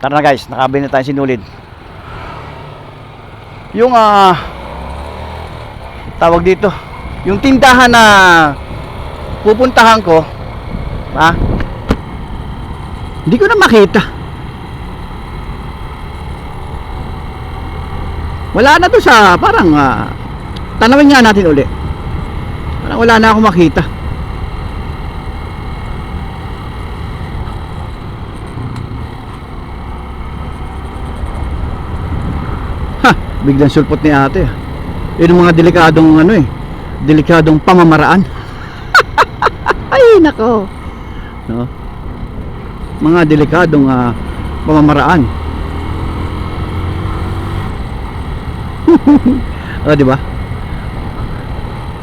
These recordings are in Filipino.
Tara na guys, nakabili na tayo sinulid. Yung ah tawag dito, yung tindahan na pupuntahan ko, ha? Hindi ko na makita. Wala na to sa parang ah, tanawin nga natin uli. Parang wala na akong makita. Ha, biglang sulpot ni ate. ah. Yun ang mga delikadong ano eh, delikadong pamamaraan. Ay, nako. No? Mga delikadong ah, pamamaraan. oh, di ba?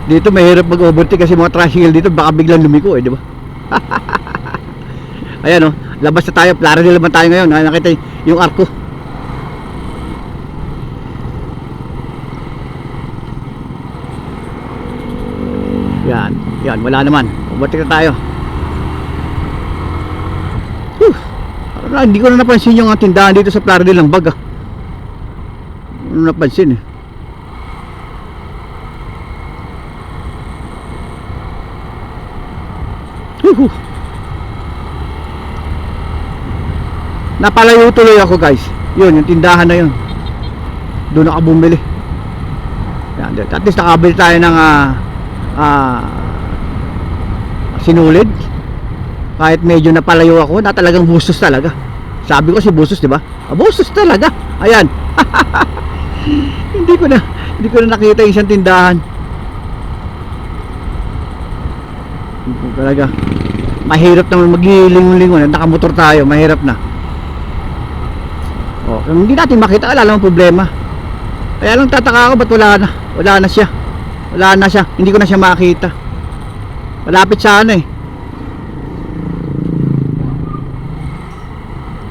Dito mahirap mag-overtake kasi mga tricycle dito baka biglang lumiko eh, di ba? Ayan oh, labas na tayo, plano naman tayo ngayon. Ay, nakita yung arko. Yan, yan, wala naman. Overtake na tayo. Whew. Parang hindi ko na napansin yung ah, tindahan dito sa Plaro nilang bag ah. Ano napansin eh. Huhu. Napalayo tuloy ako guys. Yun, yung tindahan na yun. Doon ako bumili. Yan, at least nakabili tayo ng ah, ah, sinulid. Kahit medyo napalayo ako, na talagang busos talaga. Sabi ko si busos, di ba? Ah, busos talaga. Ayan. hindi ko na hindi ko na nakita yung isang tindahan. Talaga. Mahirap naman maglingon-lingon. Nakamotor tayo, mahirap na. Oh, hindi natin makita, wala namang problema. Kaya lang tataka ako ba't wala na? Wala na siya. Wala na siya. Hindi ko na siya makita. Malapit sa ano eh.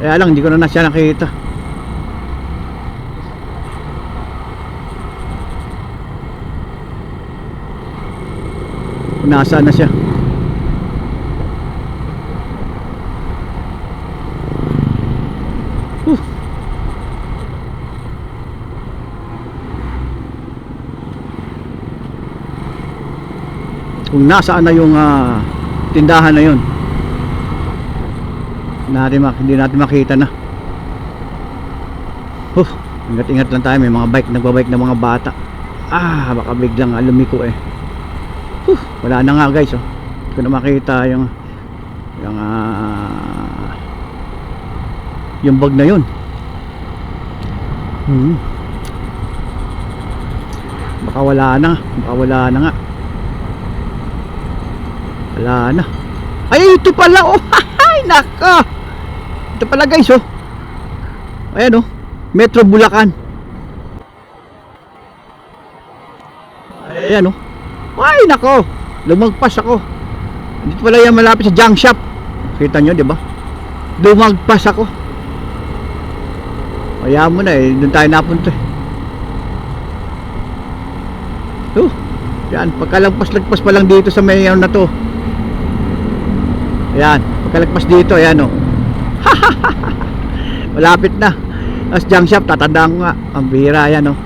Kaya lang, hindi ko na, na siya nakita. Nasaan na siya. Huh. Kung nasaan na yung ah, tindahan na yun. Natin, hindi natin makita na. Huh, ingat-ingat lang tayo. May mga bike, nagbabike na mga bata. Ah, baka biglang ah, lumiko eh. Huh, wala na nga guys. Oh. Hindi ko na makita yung yung ah, yung bag na yun. Hmm. Baka wala na. Baka wala na nga. Wala na. Ay, ito pala. Oh, ay, naka. Ito pala guys, oh. Ayan, oh. Metro Bulacan. Ayan, oh. Ay, nako. Lumagpas ako. Dito pala yan malapit sa junk shop. Kita nyo, di ba? Lumagpas ako. Kaya mo na eh. Doon tayo napunta eh. Oh, yan. Pagkalagpas-lagpas pa lang dito sa may ano na to. Ayan. Pagkalagpas dito, ayan oh. Malapit na. Tapos junk shop, tatandaan ko nga. Ang bihira yan oh.